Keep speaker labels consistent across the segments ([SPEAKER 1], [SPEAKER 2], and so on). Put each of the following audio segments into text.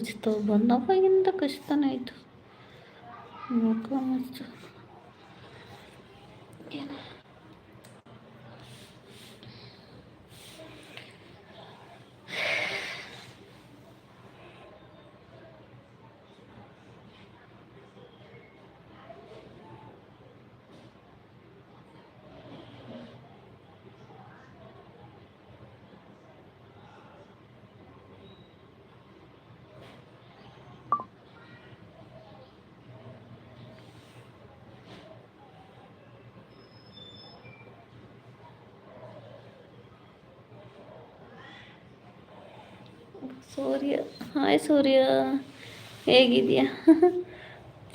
[SPEAKER 1] ಕಚ್ತಾವ ಬಂದವಾಗಿಂದ ಕಚ್ತಾನೆ ಆಯಿತು ಮುಖ ಮತ್ತು ಏನು ಸೂರ್ಯ ಹಾಯ್ ಸೂರ್ಯ. ಹೇಗಿದೆಯಾ?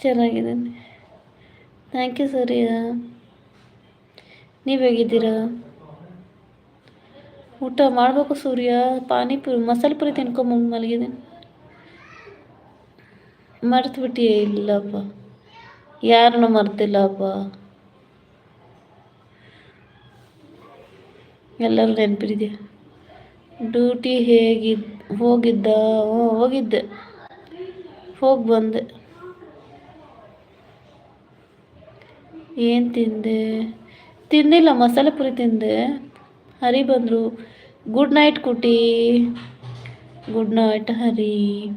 [SPEAKER 1] ಚೆನ್ನಾಗಿದ್ದೀನಿ. Thank you Surya. ನೀವು ಹೇಗಿದ್ದೀರಾ? ಊಟ ಮಾಡಬೇಕು ಸೂರ್ಯ. ಪಾನಿಪುರಿ ಮಸಾಲೆ ಪುರಿ ತಿನ್ಕೊಂಬಂದು ಮಲಗಿದ್ದೀನಿ. ಮರ್ತು ಇಲ್ಲಪ್ಪ. ಯಾರನ್ನೂ ಮರ್ತಿಲ್ಲಪ್ಪ. ಎಲ್ಲರೂ ನೆನಪಿದೆಯಾ ಡ್ಯೂಟಿ ಹೇಗಿದ್ದು ಹೋಗಿದ್ದ ಹೋಗಿದ್ದೆ. ಹೋಗಿ ಬಂದೆ. ಏನು ತಿಂದೆ? ತಿಂದಿಲ್ಲ ಮಸಾಲೆ ಪುರಿ ತಿಂದೆ. ಹರಿ ಬಂದರು. Good night ಕುಟಿ. Good night Hari.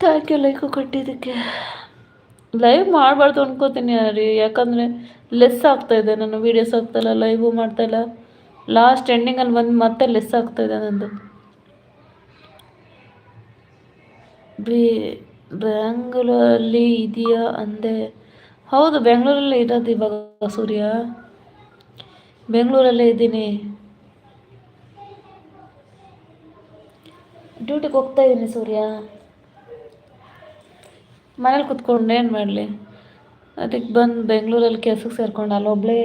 [SPEAKER 1] Thank you like ಕಟ್ಟಿದ್ದಕ್ಕೆ. Live ಮಾಡಬಾರ್ದು ಅನ್ಕೋತೀನಿ, ಹರಿ. ಯಾಕಂದರೆ ಲೆಸ್ ಆಗ್ತಾಯಿದೆ ನಾನು ವೀಡಿಯೋಸ್ ಆಗ್ತಾಯಿಲ್ಲ ಲೈವು ಮಾಡ್ತಾಯಿಲ್ಲ ಲಾಸ್ಟ್ ಎಂಡಿಂಗಲ್ಲಿ ಬಂದು ಮತ್ತೆ ಲೆಸ್ ಆಗ್ತಾಯಿದೆ ನಂದು. ಬಿ ಬೆಂಗಳೂರಲ್ಲಿ ಇದೆಯಾ ಅಂದೆ. ಹೌದು ಬೆಂಗಳೂರಲ್ಲೇ ಇರೋದು ಇವಾಗ ಸೂರ್ಯ. ಬೆಂಗಳೂರಲ್ಲೇ ಇದ್ದೀನಿ. ಡ್ಯೂಟಿಗೆ ಹೋಗ್ತಾ ಇದ್ದೀನಿ ಸೂರ್ಯ. ಮನೇಲಿ ಕುತ್ಕೊಂಡು ಏನು ಮಾಡಲಿ? ಅದಕ್ಕೆ ಬಂದು ಬೆಂಗಳೂರಲ್ಲಿ ಕೆಲ್ಸಕ್ಕೆ ಸೇರ್ಕೊಂಡು. ಅಲ್ಲೊಬ್ಬಳೇ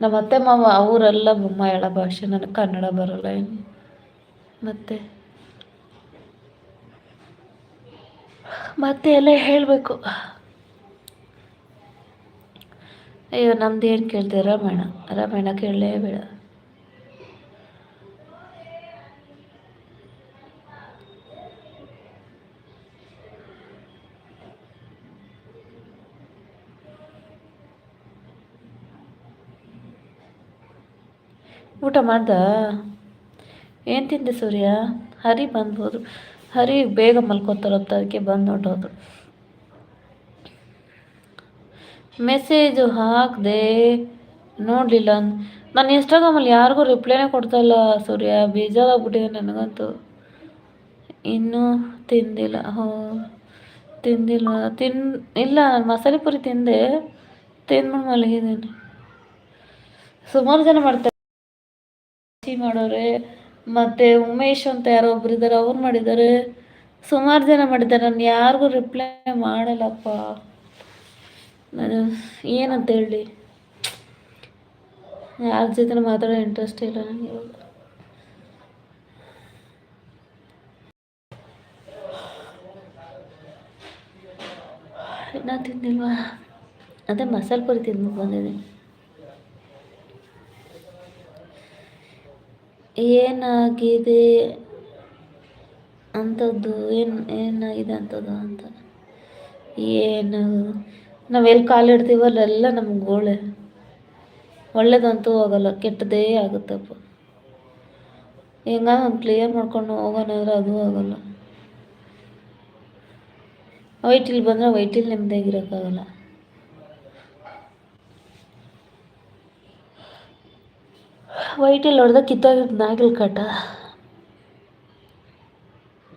[SPEAKER 1] ನಮ್ಮ ಅತ್ತೆ ಮಾವ, ಅವರೆಲ್ಲ ಮಲಯಾಳ ಭಾಷೆ, ನನಗೆ ಕನ್ನಡ ಬರೋಲ್ಲ ಏನು. ಮತ್ತೆ? ಮತ್ತೆ ಎಲ್ಲ ಹೇಳಬೇಕು. ಅಯ್ಯೋ, ನಮ್ದು ಏನು ಕೇಳ್ತೀವಿ ರಾಮಾಯಣ ರಾಮಾಯಣ ಕೇಳಲೇ ಬೇಡ. ಊಟ ಮಾಡ್ದ? ಏನು ತಿಂದೆ ಸೂರ್ಯ? ಹರಿ ಬಂದ್ಬೋದು. ಹರಿ ಬೇಗ ಮಲ್ಕೋತಾರಪ್ಪ ಅದಕ್ಕೆ ಬಂದು ನೋಡೋದು. ಮೆಸೇಜು ಹಾಕಿದೆ. ನೋಡಲಿಲ್ಲ. ನಾನು ಇನ್ಸ್ಟಾಗ್ರಾಮಲ್ಲಿ ಯಾರಿಗೂ ರಿಪ್ಲೈನೇ ಕೊಡ್ತಾಯಿಲ್ಲ ಸೂರ್ಯ. ಬೇಜಾರಾಗ್ಬಿಟ್ಟಿದೆ ನನಗಂತೂ. ಇನ್ನೂ ತಿಂದಿಲ್ಲ. ಹ್ಞೂ. ತಿಂದಿಲ್ಲ. ತಿನ್, ಇಲ್ಲ, ನಾನು ಮಸಾಲೆ ಪುರಿ ತಿಂದೆ. ತಿಂದ್ಬಿಟ್ಟು ಮಲಗಿದ್ದೀನಿ. ಸುಮಾರು ಜನ ಮಾಡ್ತಾರೆ. ಮಾಡೋರೆ, ಮತ್ತು ಉಮೇಶ್ ಅಂತ ಯಾರೋ ಒಬ್ರು ಇದ್ದಾರೆ, ಅವ್ರು ಮಾಡಿದ್ದಾರೆ. ಸುಮಾರು ಜನ ಮಾಡಿದ್ದಾರೆ, ನಾನು ಯಾರಿಗೂ ರಿಪ್ಲೈ ಮಾಡಲ್ಲಪ್ಪ. ನಾನು ಏನಂತ ಹೇಳಿ? ಯಾರ ಜೊತೆ ಮಾತಾಡೋ ಇಂಟ್ರೆಸ್ಟ್ ಇಲ್ಲ ನನಗೆ ಇವಾಗ. ಇನ್ನೂ ತಿಂದಿಲ್ವಾ? ಅದೇ ಮಸಾಲೆ ಪುರಿ ತಿಂದ್ಬಿಟ್ಟು ಬಂದಿದ್ದೀನಿ. ಏನಾಗಿದೆ ಅಂಥದ್ದು ಏನು, ಏನಾಗಿದೆ ಅಂಥದ್ದು ಅಂತ. ಏನು, ನಾವೆಲ್ಲಿ ಕಾಲಿಡ್ತೀವೋ ಅಲ್ಲೆಲ್ಲ ನಮ್ಗೆ ಗೋಳೆ. ಒಳ್ಳೇದಂತೂ ಹೋಗಲ್ಲ ಕೆಟ್ಟದೇ ಆಗುತ್ತಪ್ಪ ಹೆಂಗ ಒಂದು ಕ್ಲಿಯರ್ ಮಾಡ್ಕೊಂಡು ಹೋಗೋಣ ಅದು ಆಗೋಲ್ಲ. ವೈಟಿಲ್ ಬಂದರೆ ವೈಟಿಲ್ ನೆಮ್ಮದಿಯಾಗಿರೋಕ್ಕಾಗಲ್ಲ. ವೈಟಲ್ಲಿ ನೋಡಿದ ಕಿತ್ತೋಗಿದ್ದು ನಾಗಿಲ್ ಕಟ.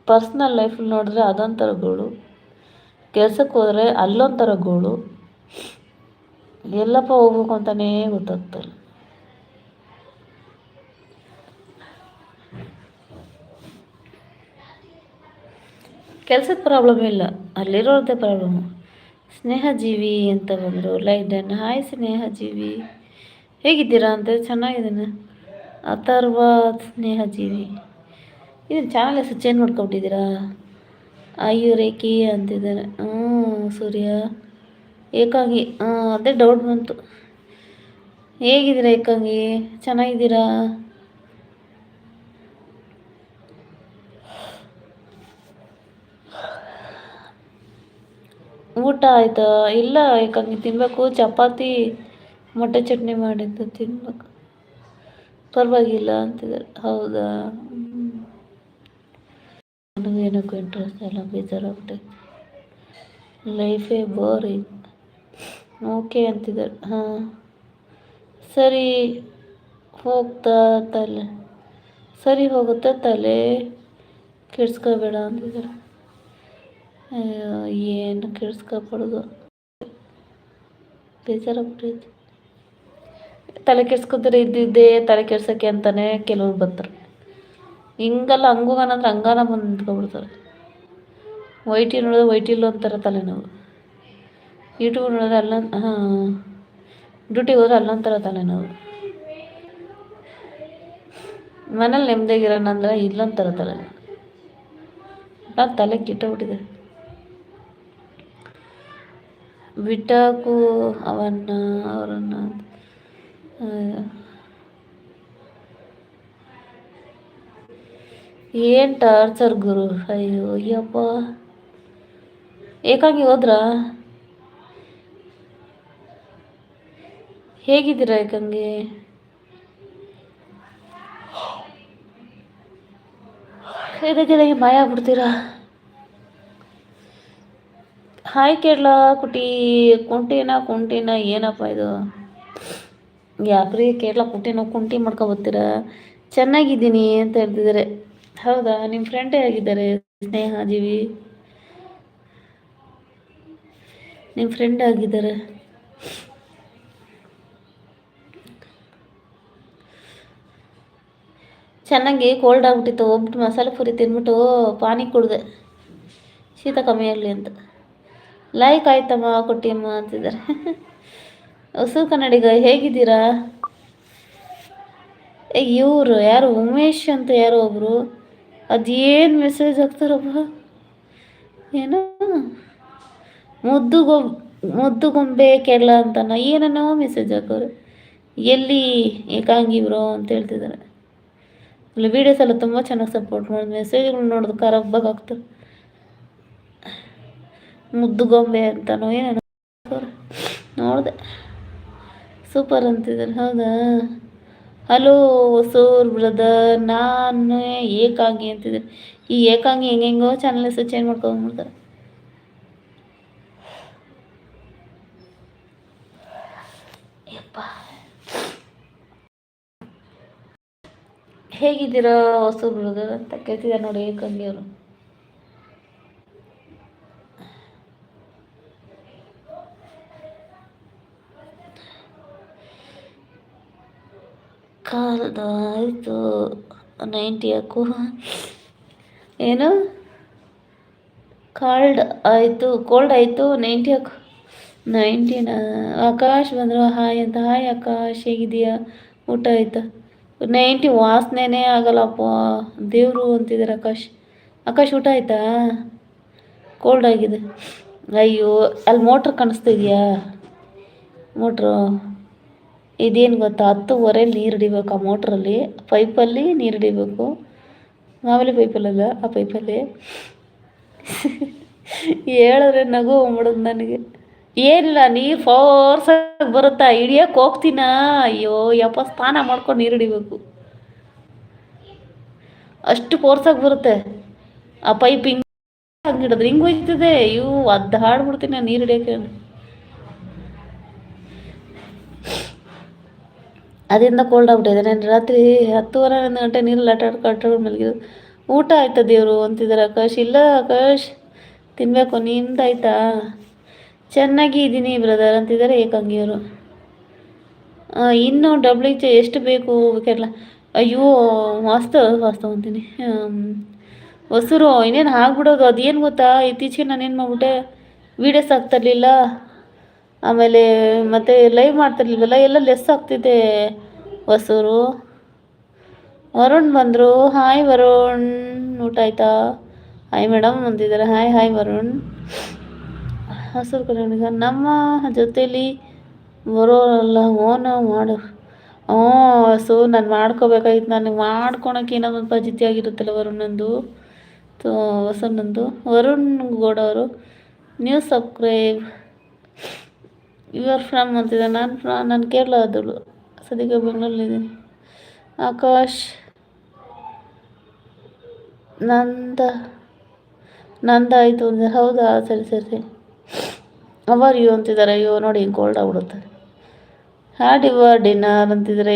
[SPEAKER 1] ಪರ್ಸ್ನಲ್ ಲೈಫಲ್ಲಿ ನೋಡಿದ್ರೆ ಅದೊಂಥರ ಗೋಳು. ಕೆಲ್ಸಕ್ಕೆ ಹೋದರೆ ಅಲ್ಲೊಂಥರ ಗೋಳು. ಎಲ್ಲಪ್ಪ ಹೋಗ್ಬೇಕು ಅಂತಲೇ ಗೊತ್ತಾಗ್ತಲ್ಲ. ಕೆಲಸದ ಪ್ರಾಬ್ಲಮ್ ಇಲ್ಲ. ಅಲ್ಲಿರೋದೇ ಪ್ರಾಬ್ಲಮ್ಮು ಸ್ನೇಹಜೀವಿ ಅಂತ ಬಂದರು. Then hi Snehajeevi. ಹೇಗಿದ್ದೀರಾ ಅಂತ ಚೆನ್ನಾಗಿದ್ದೀನಿ. ಅಥರ್ವ ಸ್ನೇಹಜೀವಿ. ಇದನ್ನು ಚಾನಲ್ ಹೆಸರು ಚೇಂಜ್ ಮಾಡ್ಕೊಬಿಟ್ಟಿದ್ದೀರಾ? ಅಯ್ಯೋ ರೇಖಿ ಅಂತಿದ್ದಾರೆ. ಹ್ಞೂ ಸೂರ್ಯ. ಏಕಾಂಗಿ. ಹಾಂ ಅದೇ ಡೌಟ್ ಬಂತು. ಹೇಗಿದ್ದೀರಾ ಏಕಾಂಗಿ? ಚೆನ್ನಾಗಿದ್ದೀರಾ? ಊಟ ಆಯಿತಾ? ಇಲ್ಲ ಏಕಾಂಗಿ ತಿನ್ನಬೇಕು ಚಪಾತಿ. ಮೊಟ್ಟೆ ಚಟ್ನಿ ಮಾಡಿದ್ದು ತಿನ್ಬೇಕು. ಪರವಾಗಿಲ್ಲ ಅಂತಿದ್ದಾರೆ. ಹೌದಾ? ನನಗೇನಕ್ಕೂ ಇಂಟ್ರೆಸ್ಟ್ ಇಲ್ಲ ಬೇಜಾರಾಗ್ಬಿಟ್ಟೈತೆ ಲೈಫೇ ಬೋರಿಂಗ್ ಓಕೆ ಅಂತಿದ್ದಾರೆ. ಹಾಂ. ಸರಿ, ಹೋಗ್ತಾ ತಲೆ. ಸರಿ ಹೋಗುತ್ತೆ ತಲೆ ಕೆಡ್ಸ್ಕೋಬೇಡ ಅಂತಿದ್ದಾರೆ. ಏನು ಕೆಡ್ಸ್ಕೊಬಾರ್ದು. ಬೇಜಾರಾಗ್ಬಿಟ್ಟೈತೆ ತಲೆ ಕೆಡ್ಸ್ಕೊತಾರೆ ಇದ್ದಿದ್ದೇ ತಲೆ ಕೆಡ್ಸೋಕ್ಕೆ ಅಂತಲೇ ಕೆಲವ್ರು ಬರ್ತಾರೆ. ಹಿಂಗಲ್ಲ ಹಂಗೋಗನಂದ್ರೆ ಹಂಗಾನ ಬಂದು ನಿಂತ್ಕೊಬಿಡ್ತಾರೆ ವೈಟಿ ನೋಡಿದ್ರೆ ವೈಟಿಲ್ಲ ಅಂತಾರೆ ತಲೆನೋವು. ಯೂಟ್ಯೂಬ್ ನೋಡಿದ್ರೆ ಅಲ್ಲ ಹಾಂ, ಡ್ಯೂಟಿಗೆ ಹೋದ್ರೆ ಅಲ್ಲೊಂಥರ ತಲೆನೋವು. ಮನೇಲಿ ನೆಮ್ಮದಿಯಾಗಿರೋಣ ಅಂದ್ರೆ ಇಲ್ಲೊಂಥರ ತಲೆ ನಾನು ತಲೆ ಕಿಟ್ಟೋಗ್ಬಿಟ್ಟಿದೆ. ಬಿಟ್ಟಾಕು ಅವನ್ನ, ಅವರನ್ನು ಏನು ಟಾರ್ಚರ್ ಗುರು? ಅಯ್ಯೋ, ಅಯ್ಯಪ್ಪ. ಏಕಾಗಿ ಹೋದ್ರಾ? ಹೇಗಿದ್ದೀರಾ ಏಕಂಗೆ? ಇದಕ್ಕೆ ಮಾಯ ಆಗ್ಬಿಡ್ತೀರಾ? ಹಾಯ್ ಕೇಳ ಕುಟಿ, ಕುಂಟಿನ ಕುಂಟಿನ, ಏನಪ್ಪ ಇದು? ಯಾಕ್ರಿ ಕೇರಳ ಕುಟಿನ ಕುಂಟಿ ಮಾಡ್ಕೊಬತ್ತೀರಾ? ಚೆನ್ನಾಗಿದ್ದೀನಿ ಅಂತ ಹೇಳ್ತಿದ್ದಾರೆ. ಹೌದಾ? ನಿಮ್ಮ ಫ್ರೆಂಡೇ ಆಗಿದ್ದಾರೆ ಸ್ನೇಹ ಜೀವಿ ನಿಮ್ಮ ಫ್ರೆಂಡ್ ಆಗಿದ್ದಾರೆ ಚೆನ್ನಾಗಿ ಕೋಲ್ಡ್ ಆಗ್ಬಿಟ್ಟಿತ್ತು. ಒಬ್ಬಟ್ಟು ಮಸಾಲೆ ಪುರಿ ತಿಂದ್ಬಿಟ್ಟು ಪಾನಿ ಕುಡಿದೆ. ಶೀತ ಕಮ್ಮಿ ಆಗಲಿ ಅಂತ. ಲೈಕ್ ಆಯ್ತಮ್ಮ, ಕೊಟ್ಟಿಯಮ್ಮ ಅಂತಿದ್ದಾರೆ. ಹೊಸ ಕನ್ನಡಿಗ ಹೇಗಿದ್ದೀರಾ? ಇವರು ಯಾರು ಉಮೇಶ್ ಅಂತ ಯಾರೋ ಒಬ್ಬರು ಅದೇನು ಮೆಸೇಜ್ ಹಾಕ್ತಾರಪ್ಪ? ಏನೋ? ಮುದ್ದು ಗೊಂಬೆ ಕೆಳ ಅಂತನ ಏನನ್ನೋ ಮೆಸೇಜ್ ಹಾಕೋರು. ಎಲ್ಲಿ ಏಕಾಂಗಿ ಬ್ರೋ ಅಂತ ಹೇಳ್ತಿದ್ದಾರೆ ಅಲ್ಲಿ ವೀಡಿಯೋಸ್ ಎಲ್ಲ ತುಂಬ ಚೆನ್ನಾಗಿ ಸಪೋರ್ಟ್ ಮಾಡಿದ ಮೆಸೇಜ್ಗಳು ನೋಡೋದು ಆಗ್ತದೆ. ಮುದ್ದು ಗೊಂಬೆ ಅಂತನೋ ಏನೋ ನೋಡಿದೆ. ಸೂಪರ್ ಅಂತಿದ್ದಾರೆ ಹೌದಾ? ಹಲೋ ಹೊಸೂರ್ ಬ್ರದರ್ ನಾನು ಏಕಾಂಗಿ ಅಂತಿದ್ದಾರೆ ಈ ಏಕಾಂಗಿ ಹೆಂಗೆಂಗೋ ಚಾನಲ್ ಹೆಸರು ಚೇಂಜ್ ಮಾಡ್ಕೊಂಡ್ಬಿಡ್ತಾರೆ ಹೇಗಿದ್ದೀರಾ ಹೊಸೂರ್ ಬ್ರದರ್ ಅಂತ ಕೇಳ್ತಿದ್ದಾರೆ ನೋಡಿ ಏಕಾಂಗಿ ಅವರು ಕಾಲದ ಆಯಿತು ನೈಂಟಿ ಹಾಕು ಏನು? ಕಾಲ್ಡ್ ಆಯಿತು. ಕೋಲ್ಡ್ ಆಯಿತು. ನೈಂಟಿ ಹಾಕು ನೈಂಟಿನ ಆಕಾಶ್ ಬಂದರು. ಹಾಯ್ ಅಂತ. ಹಾಯ್ ಆಕಾಶ್ ಹೇಗಿದೆಯಾ ಊಟ ಆಯ್ತಾ? ನೈಂಟಿ ವಾಸನೆನೇ ಆಗಲ್ಲಪ್ಪ ದೇವರು ಅಂತಿದ್ದಾರೆ ಆಕಾಶ್. ಆಕಾಶ್, ಊಟ ಆಯ್ತಾ? ಕೋಲ್ಡ್ ಆಗಿದೆ. ಅಯ್ಯೋ, ಅಲ್ಲಿ ಮೋಟ್ರ್ ಕಾಣಿಸ್ತಿದ್ಯಾ ಮೋಟ್ರು ಇದೇನು ಗೊತ್ತಾ? ಹತ್ತುವರೆ ನೀರು ಹಿಡಿಬೇಕು ಆ ಮೋಟ್ರಲ್ಲಿ. ಪೈಪಲ್ಲಿ ನೀರು ಹಿಡಿಬೇಕು. ಮಾಮೂಲಿ ಪೈಪಲ್ಲಲ್ಲ, ಆ ಪೈಪಲ್ಲಿ. ಹೇಳಿದ್ರೆ ನಗು ಹೋಗ್ಬಿಡೋದು ನನಗೆ. ಏನಿಲ್ಲ, ನೀರು ಫೋರ್ಸಾಗಿ ಬರುತ್ತಾ? ಹಿಡಿಯೋಕೆ ಹೋಗ್ತೀನ? ಅಯ್ಯೋ, ಯಪ್ಪ, ಸ್ನಾನ ಮಾಡ್ಕೊಂಡು ನೀರು ಹಿಡಿಬೇಕು. ಅಷ್ಟು ಫೋರ್ಸಾಗಿ ಬರುತ್ತೆ. ಆ ಪೈಪ್ ಹಿಂಗೆ ಹಂಗಿಡೋದು ಹಿಂಗೆ ಹೋಯ್ತದೆ. ಇವು ಅದು ಹಾಡ್ಬಿಡ್ತೀನಿ ನೀರು ಹಿಡಿಯೋಕೆ ಅದರಿಂದ ಕೋಲ್ಡ್ ಆಗ್ಬಿಟ್ಟಿದೆ. ನಾನು ರಾತ್ರಿ ಹತ್ತುವರೆ ಒಂದು ಗಂಟೆ ನೀರಲ್ಲಿ ಆಟ ಆಡ್ಕೊಂಡು ಮಲಗಿದ್ರು ಊಟ ಆಯ್ತಾ ದೇವರು ಅಂತಿದ್ದಾರೆ ಆಕಾಶ್? ಇಲ್ಲ ಆಕಾಶ್ ತಿನ್ನಬೇಕು ನಿಂದಾಯ್ತಾ ಚೆನ್ನಾಗಿ ಇದ್ದೀನಿ ಬ್ರದರ್ ಅಂತಿದ್ದಾರೆ ಏಕಾಂಗಿಯವರು ಡಬ್ಲ್ಯೂ ಇಚ್ ಎಷ್ಟು ಬೇಕು ಬೇಕಲ್ಲ ಅಯ್ಯೋ, ವಾಸ್ತು ವಾಸ್ತವ ಅಂತೀನಿ. ಹೊಸರು, ಇನ್ನೇನು ಆಗ್ಬಿಡೋದು, ಅದೇನು ಗೊತ್ತಾ? ಇತ್ತೀಚೆಗೆ ನಾನೇನು ಮಾಡ್ಬಿಟ್ಟೆ ವೀಡಿಯೋಸ್ ಆಗ್ತಿರ್ಲಿಲ್ಲ ಆಮೇಲೆ ಮತ್ತು ಲೈವ್ ಮಾಡ್ತಿರ್ಲಿಲ್ವಲ್ಲ ಎಲ್ಲ ಲೆಸ್ ಆಗ್ತಿದೆ ಹೊಸೂರು. ವರುಣ್ ಬಂದರು. ಹಾಯ್ ವರುಣ್. ಊಟ ಆಯ್ತಾ? ಹಾಯ್ ಮೇಡಮ್ ಅಂತಿದ್ದಾರೆ ಹಾಯ್ ಹಾಯ್ ವರುಣ್. ಹಸಿರು ಕನ್ನಡಿಗ ನಮ್ಮ ಜೊತೇಲಿ ಬರೋರಲ್ಲ ಓನ ಮಾಡು. ಹ್ಞೂ ಹಸು ನಾನು ಮಾಡ್ಕೋಬೇಕಾಗಿತ್ತು. ನನಗೆ ಮಾಡ್ಕೊಳಕ್ಕೆ ಇನ್ನೊಂದು ಪಜಿತಿ ಆಗಿರುತ್ತಲ್ಲ ವರುಣಂದು ಹೊಸನಂದು ವರುಣ್ ಗೌಡ ಅವರು ನ್ಯೂ ಸಬ್ಸ್ಕ್ರೈಬ್ ಯುವರ್ ಫ್ರಮ್ ಅಂತಿದ್ದೆ ನಾನು ಫ್ರಾ, ನಾನು ಕೇರಳ ಅದಳು ಸದ್ಯಕ್ಕೆ ಬೆಂಗಳೂರಲ್ಲಿದ್ದೀನಿ. ಆಕಾಶ್ ನಂದ ನಂದ ಆಯಿತು ಅಂದರೆ ಹೌದಾ? ಸರಿ ಸರಿ ಅವರ್ ಯು ಅಂತಿದ್ದಾರೆ. ಅಯ್ಯೋ, ನೋಡಿ ಗೋಲ್ಡ್ ಆಗ್ಬಿಡುತ್ತೆ. ಹ್ಯಾಡ್ ಯುವರ್ ಡಿನ್ನರ್ ಅಂತಿದ್ರೆ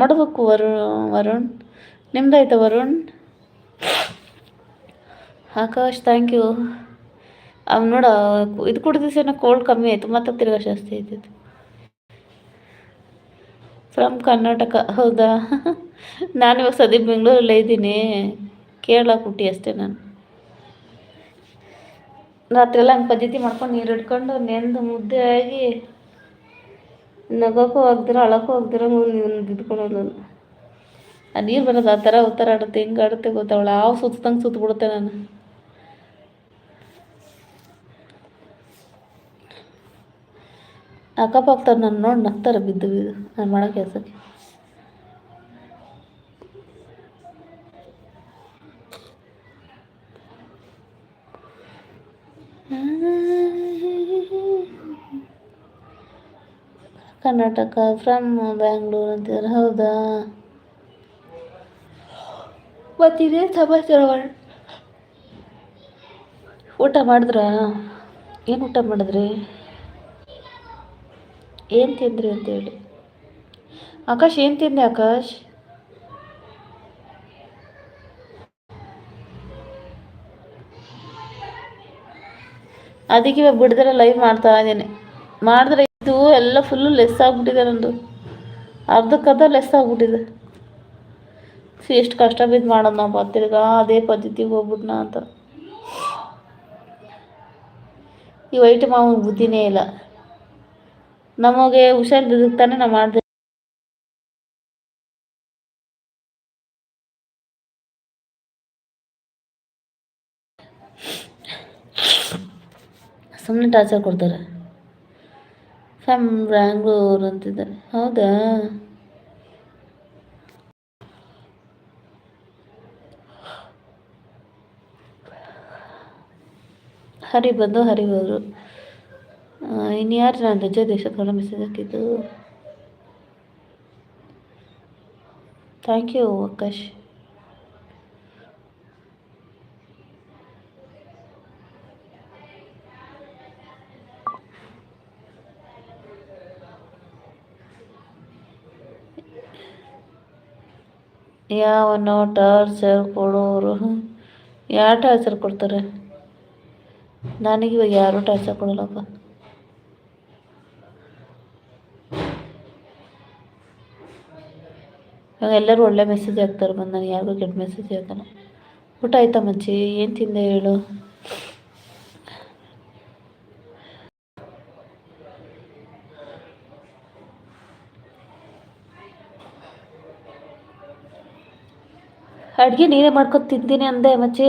[SPEAKER 1] ಮಾಡಬೇಕು, ವರುಣ್ ವರುಣ್. ನಿಮ್ದಾಯ್ತಾ, ವರುಣ್? ಆಕಾಶ್ ಥ್ಯಾಂಕ್ ಯು ಅವ್ ನೋಡ, ಇದು ಕುಡಿದ ಕೋಲ್ಡ್ ಕಮ್ಮಿ ಆಯಿತು ಮತ್ತೆ ತಿರ್ಗಾ ಜಾಸ್ತಿ ಆಯ್ತಿತ್ತು ಫ್ರಮ್ ಕರ್ನಾಟಕ ಹೌದಾ? ನಾನು ಇವಾಗ ಸದ್ಯ ಬೆಂಗಳೂರಲ್ಲೇ ಇದ್ದೀನಿ. ಕೇರಳ ಕುಟ್ಟಿ ಅಷ್ಟೇ ನಾನು. ರಾತ್ರಿ ಎಲ್ಲ ಹಂಗೆ ಪದ್ಧತಿ ಮಾಡ್ಕೊಂಡು ನೀರು ಹಿಡ್ಕೊಂಡು ನೆಂದು ಮುದ್ದೆ ಆಗಿ ನಗೋಕ್ಕೂ ಹೋಗ್ದಿರ ಅಳಕ್ಕೂ ಹೋಗ್ದಿರ ನಾನು. ಆ ನೀರು ಬರೋದು ಆ ಥರ ಉತ್ತರ ಆಡುತ್ತೆ, ಹಿಂಗೆ ಆಡುತ್ತೆ ಗೊತ್ತಾವಳ ಹಾವು ಸುತ್ತಂಗೆ ಸುತ್ತಬಿಡುತ್ತೆ ನಾನು. ಅಕ್ಕಪಕ್ಕದವ್ರು ನಾನು ನೋಡಿ ನಗ್ತಾರೆ ಬಿದ್ದು ಬಿದ್ದು ನಾನು ಮಾಡೋ ಕೆಲಸಕ್ಕೆ. ಕರ್ನಾಟಕ ಫ್ರಮ್ ಬ್ಯಾಂಗ್ಳೂರು ಅಂತಿದ್ದಾರೆ ಹೌದಾ? ಮತ್ತಿದೇ ಸಮಾಚಾರ ಮಾಡಿ ಊಟ ಮಾಡಿದ್ರಾ? ಏನು ಊಟ ಮಾಡಿದ್ರಿ? ಏನು ತಿಂದ್ರಿ ಅಂತೇಳಿ ಆಕಾಶ್, ಏನು ತಿಂದೆ ಆಕಾಶ್? ಅದಕ್ಕೆ ಇವಾಗ ಬಿಡಿದ್ರೆ ಲೈವ್ ಮಾಡ್ತಾ ಇದ್ದೀನಿ. ಮಾಡಿದ್ರೆ ಇದು ಎಲ್ಲ ಫುಲ್ಲು ಲೆಸ್ ಆಗಿಬಿಟ್ಟಿದೆ ನಂದು. ಅರ್ಧಕ್ಕರ್ಧ ಲೆಸ್ ಆಗಿಬಿಟ್ಟಿದೆ. ಎಷ್ಟು ಕಷ್ಟ ಬಿದ್ದು ಮಾಡೋದು ನಾವು ಬರ್ತಿರ್ಗ ಅದೇ ಪದ್ಧತಿಗೆ ಹೋಗ್ಬಿಟ್ನಾ ಅಂತ. ಈ ವೈಟ್ ಮಾವನ ಬುದ್ಧಿನೇ ಇಲ್ಲ. ನಮಗೆ ಹುಷಾರಿದ್ದಕ್ಕೆ ತಾನೇ ನಾವು ಮಾಡಿದೆ ಸುಮ್ಮನೆ ಟಾರ್ಚರ್ ಕೊಡ್ತಾರೆ. ಫ್ಯಾಮ್ ಬ್ಯಾಂಗ್ಳೂರ್ ಅಂತಿದ್ದಾರೆ. ಹೌದಾ? ಹರಿ ಬಂದು ಹರಿ ಇನ್ನು ಯಾರು ನಾನು ರಜೆ ದೇಶಕ್ಕೆ ಮೆಸೇಜ್ ಹಾಕಿದ್ದು ಥ್ಯಾಂಕ್ ಯು ಆಕಾಶ್ ಯಾವ ಟಾರ್ಚರ್ ಕೊಡೋರು. ಯಾರು ಟಾರ್ಚರ್ ಕೊಡ್ತಾರೆ? ನನಗೆ ಇವಾಗ ಯಾರೂ ಟಾರ್ಚರ್ ಕೊಡಲ್ಲಪ್ಪ ಇವಾಗ ಎಲ್ಲರೂ ಒಳ್ಳೆ ಮೆಸೇಜ್ ಹಾಕ್ತಾರೆ ಬಂದು, ನಾನು ಯಾರಿಗೂ ಕೆಟ್ಟ ಮೆಸೇಜ್ ಹಾಕಲ್ಲ. ಊಟ ಆಯ್ತಾ ಮಚ್ಚಿ ಏನು ತಿಂದೆ ಹೇಳು? ಅಡುಗೆ ನೀರೇ ಮಾಡ್ಕೊತ ತಿಂತೀನಿ ಅಂದೆ ಮಚ್ಚಿ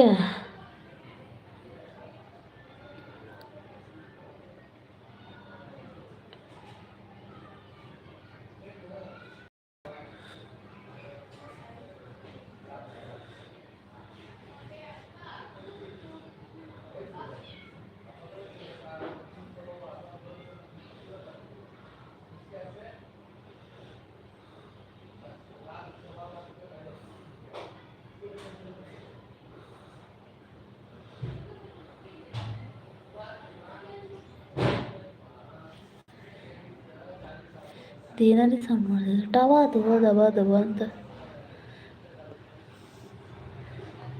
[SPEAKER 1] ಏನಾದ್ರು ಸೌಂಡ್ ಮಾಡಿದ್ರು ಟವ ದವ ದವ ದವ ಅಂತ.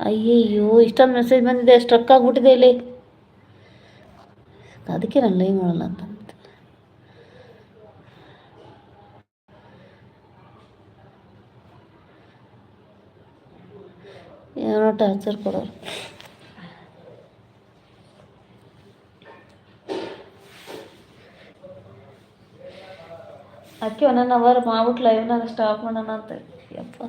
[SPEAKER 1] ಅಯ್ಯಯ್ಯೋ, ಇಷ್ಟೊಂದು ಮೆಸೇಜ್ ಬಂದಿದೆ ಸ್ಟ್ರಕ್ ಆಗಿಬಿಟ್ಟಿದೆ ಇಲ್ಲಿ. ಅದಕ್ಕೆ ನಾನು ಲೈವ್ ಮಾಡಲ್ಲ ಅಂತ ಏನೋ ಟಾರ್ಚರ್ ಕೊಡೋರು. ಅದಕ್ಕೆ ಒನ್ ಅವರ್ ಮಾಡ್ಬಿಟ್ಟು ಲೈವ್ನ ಸ್ಟಾಪ್ ಮಾಡೋಣ ಅಂತ. ಯಪ್ಪ.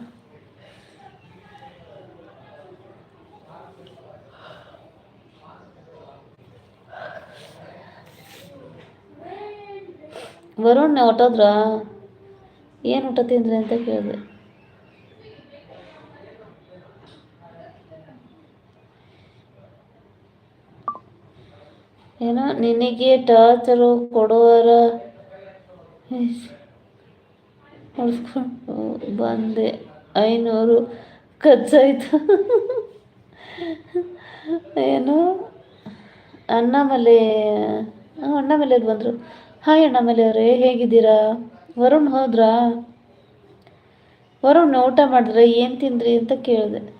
[SPEAKER 1] ವರುಣ್ ಹೊಟ್ಟೋದ್ರ ಏನು ಊಟ ತಿಂದ್ರಿ ಅಂತ ಕೇಳಿದೆ. ಏನೋ ನಿನಗೆ ಟಾರ್ಚರು ಕೊಡುವರ ಹೊಡ್ಸ್ಕೊಂಡು ಬಂದೆ. ಐನೂರು ಖರ್ಚಾಯ್ತು. ಏನು? ಅಣ್ಣಾಮಲೆ ಅಣ್ಣಾಮಲೆಯವ್ರು ಬಂದರು. ಹಾಯ್ ಅಣ್ಣಾಮಲೆಯವರೇ ಹೇಗಿದ್ದೀರಾ? ವರುಣ್ ಹೋದ್ರಾ? ವರುಣ್, ಊಟ ಮಾಡಿದ್ರೆ? ಏನು ತಿಂದ್ರಿ ಅಂತ ಕೇಳಿದೆ.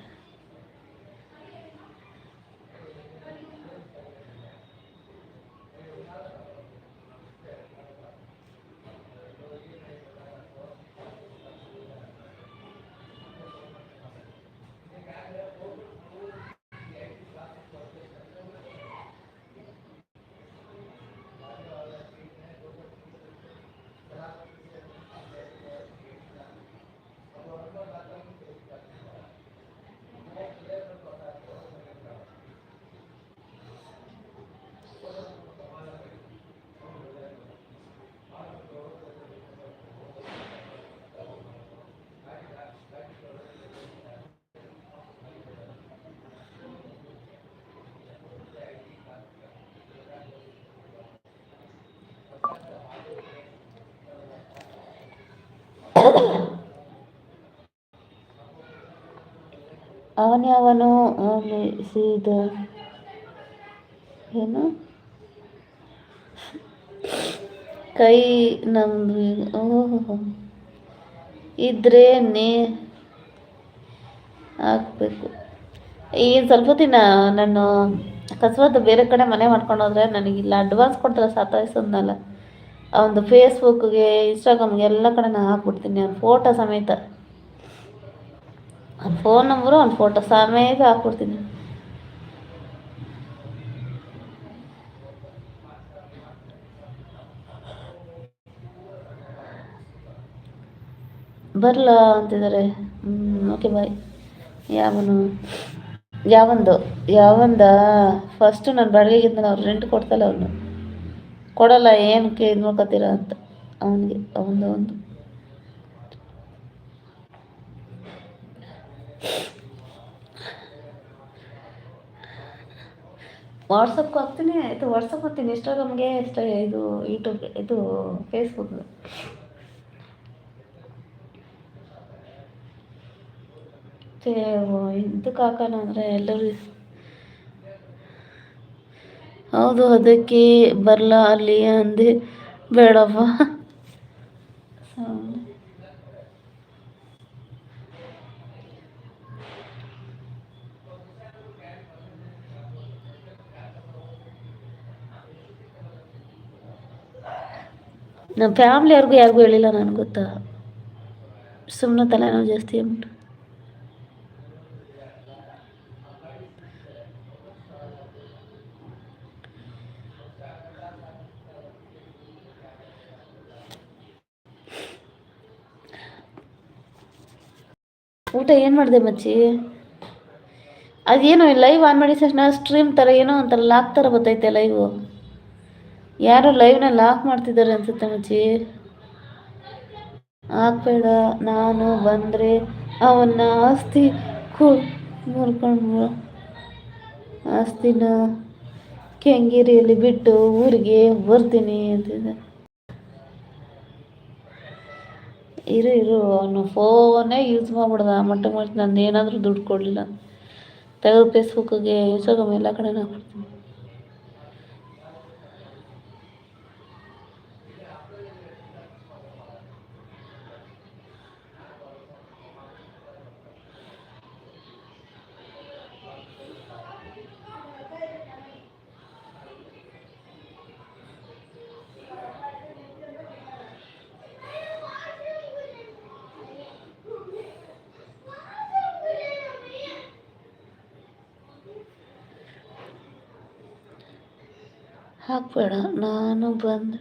[SPEAKER 1] ಅವನ್ಯಾವನು ಸೀದ. ಏನು? ಕೈ ನಮ್ದು ಓಹೋ. ಇದ್ರೆ ನೇ ಹಾಕ್ಬೇಕು ಈ ಸ್ವಲ್ಪ ದಿನ ನಾನು ಅಕಸ್ಮಾತ್ ಬೇರೆ ಕಡೆ ಮನೆ ಮಾಡ್ಕೊಂಡು ಹೋದ್ರೆ ನನಗಿಲ್ಲ ಅಡ್ವಾನ್ಸ್ ಕೊಡ್ತಾರೆ ಸತಾಯಿಸೋದ್ನಲ್ಲ. ಅವನದು ಫೇಸ್ಬುಕ್ಗೆ ಇನ್ಸ್ಟಾಗ್ರಾಮ್ಗೆ ಎಲ್ಲ ಕಡೆ ನಾನು ಹಾಕ್ಬಿಡ್ತೀನಿ. ಅವ್ನ ಫೋಟೋ ಸಮೇತ. ಫೋನ್ ನಂಬರು ಅವ್ನ ಫೋಟೋ ಸಮೇತ ಹಾಕ್ಕೊಡ್ತೀನಿ. ಬರಲ್ಲ ಅಂತಿದ್ದಾರೆ ಹ್ಞೂ ಓಕೆ ಬಾಯ್ ಯಾವನು? ಯಾವಂದು? ಯಾವಂದ? ಫಸ್ಟು ನಾನು ಬಾಡಿಗೆಗಿಂತ ಅವ್ರು ರೆಂಟ್ ಕೊಡ್ತಲ್ಲ ಅವನು ಕೊಡಲ್ಲ ಏನಕ್ಕೆ ಇದು ಮಾಡ್ಕೊತೀರ ಅಂತ. ಅವನಿಗೆ, ಅವನದು ಒಂದು ವಾಟ್ಸಪ್ಗೆ ಹಾಕ್ತೀನಿ ಇದು ವಾಟ್ಸಪ್ ಹಾಕ್ತೀನಿ ಇನ್ಸ್ಟಾಗ್ರಾಮ್ಗೆ ಇಷ್ಟ ಇದು ಯೂಟ್ಯೂಬ್ಗೆ ಇದು ಫೇಸ್ಬುಕ್ಗೆ ಇದಕ್ಕೆ ಹಾಕೋಣ ಅಂದರೆ ಎಲ್ಲರೂ ಹೌದು, ಅದಕ್ಕೆ ಬರಲ್ಲ ಅಲ್ಲಿ ಅಂದೆ ಬೇಡಪ್ಪ ನಮ್ಮ ಫ್ಯಾಮ್ಲಿಯವ್ರಿಗೂ ಯಾರಿಗೂ ಹೇಳಿಲ್ಲ ನನಗೆ ಗೊತ್ತಾ? ಸುಮ್ಮನೆ ತಲೆನೋವು ಜಾಸ್ತಿ ಅಂದ್ಬಿಟ್ಟು ಊಟ ಏನು ಮಾಡಿದೆ ಮಚ್ಚಿ? ಅದೇನೋ ಲೈವ್ ಆನ್ ಮಾಡಿದ ತಕ್ಷಣ ಸ್ಟ್ರೀಮ್ ಥರ ಏನೋ ಒಂಥರ ಲಾಕ್ ಥರ ಬರ್ತೈತೆ ಲೈವು ಯಾರೋ ಲೈವ್ನ ಲಾಕ್ ಮಾಡ್ತಿದ್ದಾರೆ ಅನ್ಸುತ್ತೆ ಮಚ್ಚಿ. ಹಾಕ್ಬೇಡ ನಾನು ಬಂದರೆ ಅವನ್ನ ಆಸ್ತಿ ಕೂ ಮುರ್ಕೊಂಡು ಆಸ್ತಿನ ಕೆಂಗೇರಿಯಲ್ಲಿ ಬಿಟ್ಟು ಊರಿಗೆ ಬರ್ತೀನಿ ಅಂತಿದ್ದೆ ಇರು ಇರು, ಅವನು ಫೋನೇ ಯೂಸ್ ಮಾಡ್ಬಿಡ್ದ. ಆ ಮಟ್ಟಕ್ಕೆ ನಾನು ನಂದು ಏನಾದರೂ ದುಡ್ಡು ಕೊಡಲಿಲ್ಲ. ತೆಗೆದು ಫೇಸ್ಬುಕ್ಕಿಗೆ ಇನ್ಸ್ಟಾಗ್ರಾಮ್ ಎಲ್ಲ ಕಡೆ ಹಾಕ್ಬಿಡ್ತೀನಿ. ಹಾಕಬೇಡ. ನಾನು ಬಂದು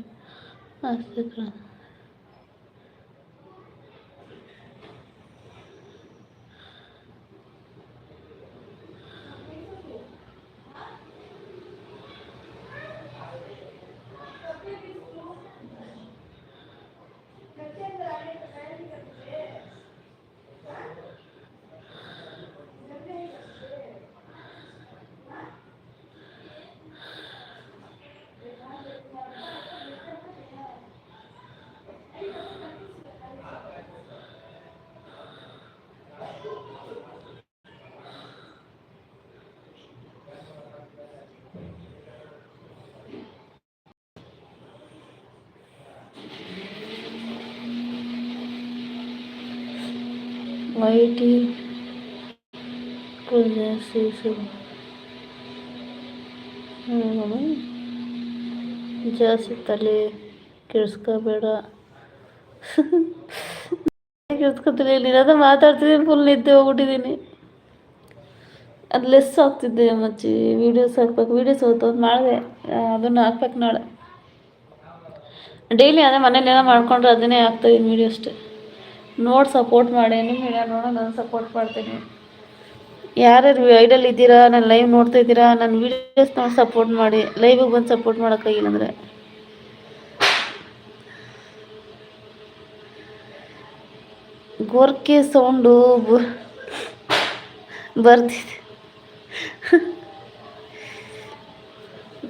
[SPEAKER 1] ವೈಟಿ ಜಾಸ್ತಿ ಜಾಸ್ತಿ ತಲೆ ಕೆಡ್ಸ್ಕೋಬೇಡ. ಕೆಡ್ಸ್ಕೊತೀನಿ ನೀನದ ಮಾತಾಡ್ತಿದ್ದೀನಿ ಫುಲ್ ನಿದ್ದೆ ಹೋಗ್ಬಿಟ್ಟಿದ್ದೀನಿ. ಅದು ಲೆಸ್ ಆಗ್ತಿದ್ದೆ ಮಚ್ಚಿ ವೀಡಿಯೋಸ್ ಹಾಕ್ಬೇಕು ವೀಡಿಯೋಸ್ ಹೊತ್ತು ಮಾಡಿದೆ. ಅದನ್ನು ಹಾಕ್ಬೇಕು ನಾಳೆ. ಡೈಲಿ ಅದೇ ಮನೇಲಿ ಏನೋ ಮಾಡ್ಕೊಂಡ್ರೆ ಅದನ್ನೇ ಹಾಕ್ತಾಯಿದ್ದೀನಿ ವೀಡಿಯೋ ಅಷ್ಟೇ. ನೋಡಿ ಸಪೋರ್ಟ್ ಮಾಡಿ ನಿಮ್ಮ ವಿಡಿಯೋ ನೋಡೋ ನಾನು ಸಪೋರ್ಟ್ ಮಾಡ್ತೀನಿ. ಯಾರ್ಯಾರು ಐಡಲ್ ಇದ್ದೀರಾ, ನಾನು ಲೈವ್ ನೋಡ್ತಾ ಇದ್ದೀರಾ ನನ್ನ ವೀಡಿಯೋಸ್ ನೋಡಿ ಸಪೋರ್ಟ್ ಮಾಡಿ ಲೈವಿಗೆ ಬಂದು ಸಪೋರ್ಟ್ ಮಾಡೋಕ್ಕಾಗಿಲ್ಲ ಅಂದರೆ? ಗೋರ್ಕೆ ಸೌಂಡು ಬರ್ತಿದೆ.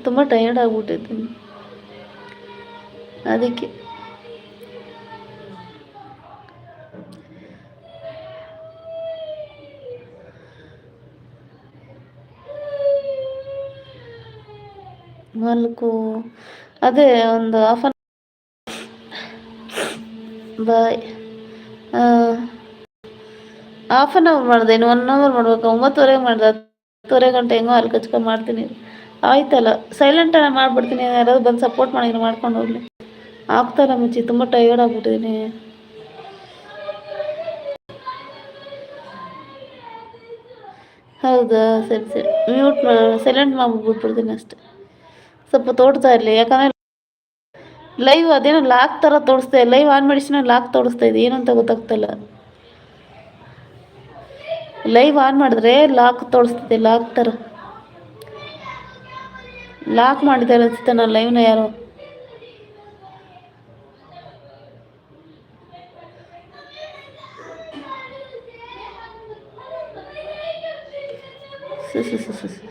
[SPEAKER 1] ತುಂಬ ಟಯರ್ಡ್ ಆಗ್ಬಿಟ್ಟಿದ್ದೀನಿ. ಅದಕ್ಕೆ ಮಲ್ಕು ಅದೇ ಒಂದು ಹಾಫ್ ಅನ್ ಬಾಯ್ ಹಾಫ್ ಆನ್ ಅವರ್ ಮಾಡಿದೆ, ಇನ್ನು ಒನ್ ಅವರ್ ಮಾಡ್ಬೇಕು. ಒಂಬತ್ತುವರೆಗೆ ಮಾಡಿದೆ, ಹತ್ತುವರೆ ಗಂಟೆ ಹೆಂಗೋ ಅಲ್ಲಿ ಕಚ್ಕೊಂಡು ಮಾಡ್ತೀನಿ. ಆಯ್ತಲ್ಲ ಸೈಲೆಂಟಾಗಿ ಮಾಡ್ಬಿಡ್ತೀನಿ, ಯಾರಾದ್ರು ಬಂದು ಸಪೋರ್ಟ್ ಮಾಡಿದ್ರೆ ಮಾಡ್ಕೊಂಡು ಹೋಗ್ಲಿ. ಆಗ್ತಾಯಿಲ್ಲ ಮುಚ್ಚಿ, ತುಂಬ ಟಯರ್ಡ್ ಆಗಿಬಿಟ್ಟಿದ್ದೀನಿ ಹೌದಾ, ಸರಿ ಸರಿ. ಮ್ಯೂಟ್ ಸೈಲೆಂಟ್ ಮಾಡಿಬಿಟ್ಬಿಡ್ತೀನಿ ಅಷ್ಟೆ. ಸ್ವಲ್ಪ ತೋಡ್ತಾ ಇರಲಿ, ಯಾಕಂದರೆ ಲೈವ್ ಅದೇನೋ ಲಾಕ್ ಥರ ತೋರಿಸ್ತಾ ಲೈವ್ ಆನ್ ಮಾಡಿಸಿನ ಲಾಕ್ ತೋರಿಸ್ತಾ ಇದೆ, ಏನಂತ ಗೊತ್ತಾಗ್ತಿಲ್ಲ. ಲೈವ್ ಆನ್ ಮಾಡಿದ್ರೆ ಲಾಕ್ ತೋರಿಸ್ತಿದೆ ಲಾಕ್ ಥರ ಲಾಕ್ ಮಾಡಿದ್ದಾರೆ ಅನ್ಸುತ್ತೆ ನಾನು ಲೈವ್ನ ಯಾರು. ಸಿ ಸಿ ಸಿ, ಸ.